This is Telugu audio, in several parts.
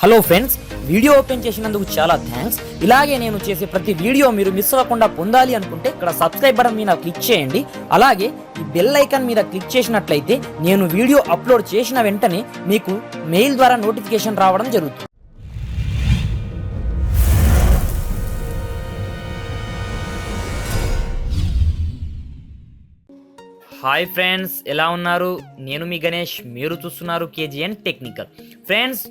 హలో ఫ్రెండ్స్ వీడియో ఓపెన్ చేసినందుకు చాలా థ్యాంక్స్ ఇలాగే నేను చేసే ప్రతి వీడియో మీరు మిస్ అవ్వకుండా పొందాలి అనుకుంటే ఇక్కడ సబ్స్క్రైబ్ బటన్ మీద క్లిక్ చేయండి. అలాగే ఈ బెల్ ఐకాన్ మీద క్లిక్ చేసినట్లయితే నేను వీడియో అప్లోడ్ చేసిన వెంటనే మీకు మెయిల్ ద్వారా నోటిఫికేషన్ రావడం జరుగుతుంది. హాయ్ ఫ్రెండ్స్ ఎలా ఉన్నారు? నేను మీ గణేష్ మీరు చూస్తున్నారు కేజీఎన్ టెక్నికల్ ఫ్రెండ్స్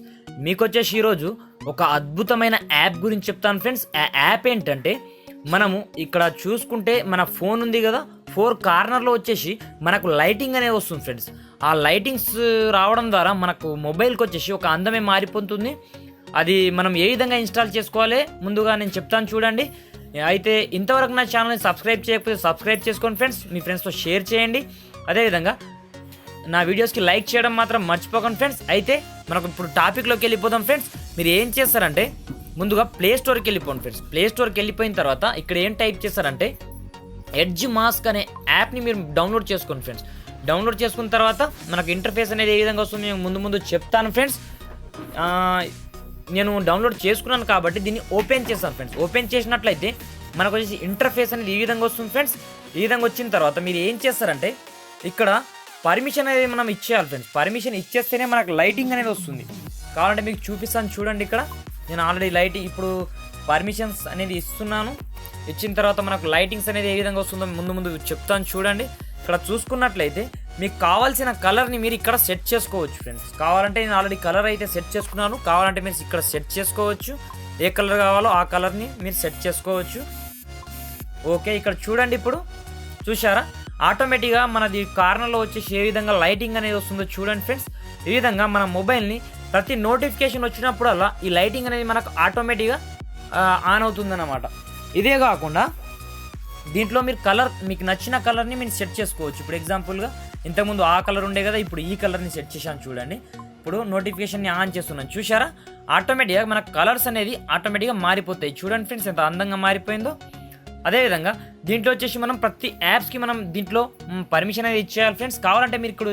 మీకు వచ్చేసి ఈరోజు ఒక అద్భుతమైన యాప్ గురించి చెప్తాను ఫ్రెండ్స్. ఆ యాప్ ఏంటంటే మనము ఇక్కడ చూసుకుంటే మన ఫోన్ ఉంది కదా ఫోర్ కార్నర్లో వచ్చేసి మనకు లైటింగ్ అనేది వస్తుంది ఫ్రెండ్స్. ఆ లైటింగ్స్ రావడం ద్వారా మనకు మొబైల్కి వచ్చేసి ఒక అందమే మారిపోతుంది. అది మనం ఏ విధంగా ఇన్స్టాల్ చేసుకోవాలి? ముందుగా నేను చెప్తాను చూడండి. అయితే ఇంతవరకు నా ఛానల్ని సబ్స్క్రైబ్ చేయకపోతే సబ్స్క్రైబ్ చేసుకోండి ఫ్రెండ్స్. మీ ఫ్రెండ్స్తో షేర్ చేయండి. అదేవిధంగా నా వీడియోస్కి లైక్ చేయడం మాత్రం మర్చిపోకండి ఫ్రెండ్స్. అయితే మనకు ఇప్పుడు టాపిక్లోకి వెళ్ళిపోదాం ఫ్రెండ్స్ మీరు ఏం చేస్తారంటే ముందుగా ప్లే స్టోర్కి వెళ్ళిపోండి ఫ్రెండ్స్ ప్లే స్టోర్కి వెళ్ళిపోయిన తర్వాత ఇక్కడ ఏం టైప్ చేస్తారంటే ఎడ్జ్ మాస్క్ అనే యాప్ని మీరు డౌన్లోడ్ చేసుకోండి ఫ్రెండ్స్ డౌన్లోడ్ చేసుకున్న తర్వాత మనకు ఇంటర్ఫేస్ అనేది ఏ విధంగా వస్తుంది నేను ముందు ముందు చెప్తాను ఫ్రెండ్స్ నేను డౌన్లోడ్ చేసుకున్నాను కాబట్టి దీన్ని ఓపెన్ చేస్తాను ఫ్రెండ్స్ ఓపెన్ చేసినట్లయితే మనకు వచ్చేసి ఇంటర్ఫేస్ అనేది ఈ విధంగా వస్తుంది ఫ్రెండ్స్ ఈ విధంగా వచ్చిన తర్వాత మీరు ఏం చేస్తారంటే ఇక్కడ పర్మిషన్ అనేది మనం ఇచ్చేయాలి ఫ్రెండ్స్ పర్మిషన్ ఇచ్చేస్తేనే మనకు లైటింగ్ అనేది వస్తుంది. కావాలంటే మీకు చూపిస్తాను చూడండి ఇక్కడ. నేను ఆల్రెడీ లైటింగ్ ఇప్పుడు పర్మిషన్స్ అనేది ఇస్తున్నాను. ఇచ్చిన తర్వాత మనకు లైటింగ్స్ అనేది ఏ విధంగా వస్తుందో ముందు ముందు చెప్తాను చూడండి. ఇక్కడ చూసుకున్నట్లయితే మీకు కావాల్సిన కలర్ని మీరు ఇక్కడ సెట్ చేసుకోవచ్చు ఫ్రెండ్స్ కావాలంటే నేను ఆల్రెడీ కలర్ అయితే సెట్ చేసుకున్నాను. కావాలంటే మీరు ఇక్కడ సెట్ చేసుకోవచ్చు. ఏ కలర్ కావాలో ఆ కలర్ని మీరు సెట్ చేసుకోవచ్చు. ఓకే ఇక్కడ చూడండి ఇప్పుడు. చూసారా ఆటోమేటిక్గా మనది కార్నర్లో వచ్చేసి ఏ విధంగా లైటింగ్ అనేది వస్తుందో చూడండి ఫ్రెండ్స్. ఈ విధంగా మన మొబైల్ని ప్రతి నోటిఫికేషన్ వచ్చినప్పుడల్లా ఈ లైటింగ్ అనేది మనకు ఆటోమేటిక్గా ఆన్ అవుతుందన్నమాట. ఇదే కాకుండా దీంట్లో మీరు కలర్ మీకు నచ్చిన కలర్ని మీరు సెట్ చేసుకోవచ్చు. ఇప్పుడు ఎగ్జాంపుల్గా ఇంతకుముందు ఆ కలర్ ఉండే కదా ఇప్పుడు ఈ కలర్ని సెట్ చేశాను చూడండి. ఇప్పుడు నోటిఫికేషన్ని ఆన్ చేస్తున్నాను. చూసారా ఆటోమేటిక్గా మన కలర్స్ అనేది ఆటోమేటిక్గా మారిపోతాయి. చూడండి ఫ్రెండ్స్ ఎంత అందంగా మారిపోయిందో. అదేవిధంగా దీంట్లో వచ్చేసి మనం ప్రతి యాప్స్కి మనం దీంట్లో పర్మిషన్ అనేది ఇచ్చేయాలి ఫ్రెండ్స్. కావాలంటే మీరు ఇక్కడ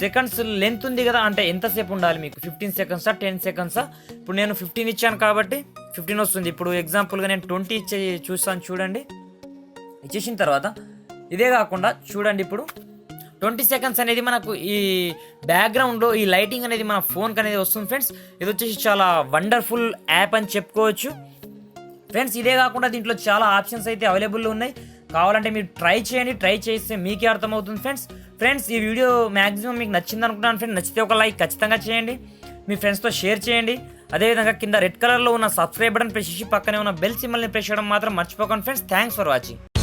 సెకండ్స్ లెంత్ ఉంది కదా అంటే ఎంతసేపు ఉండాలి మీకు? ఫిఫ్టీన్ సెకండ్సా టెన్ సెకండ్సా? ఇప్పుడు నేను ఫిఫ్టీన్ ఇచ్చాను కాబట్టి ఫిఫ్టీన్ వస్తుంది. ఇప్పుడు ఎగ్జాంపుల్గా నేను ట్వంటీ ఇచ్చే చూస్తాను చూడండి. ఇచ్చేసిన తర్వాత ఇదే కాకుండా చూడండి ఇప్పుడు ట్వంటీ సెకండ్స్ అనేది మనకు ఈ బ్యాక్గ్రౌండ్లో ఈ లైటింగ్ అనేది మన ఫోన్కి అనేది వస్తుంది ఫ్రెండ్స్. ఇది వచ్చేసి చాలా వండర్ఫుల్ యాప్ అని చెప్పుకోవచ్చు. ఫ్రెండ్స్ ఇదే కాకుండా దీంట్లో చాలా ఆప్షన్స్ అయితే అవైలబుల్ ఉన్నాయి. కావాలంటే మీరు ట్రై చేయండి ట్రై చేస్తే మీకే అర్థమవుతుంది ఫ్రెండ్స్ ఫ్రెండ్స్ ఈ వీడియో మ్యాక్సిమం మీకు నచ్చింది అనుకుంటున్నాను ఫ్రెండ్స్ నచ్చితే ఒక లైక్ ఖచ్చితంగా చేయండి. మీ ఫ్రెండ్స్తో షేర్ చేయండి. అదేవిధంగా కింద రెడ్ కలర్లో ఉన్న సబ్స్క్రైబ్ బటన్ ప్రెస్ చేసి పక్కనే ఉన్న బెల్ సింబల్ని ప్రెస్ చేయడం మాత్రం మర్చిపోకండి ఫ్రెండ్స్ థ్యాంక్స్ ఫర్ వాచింగ్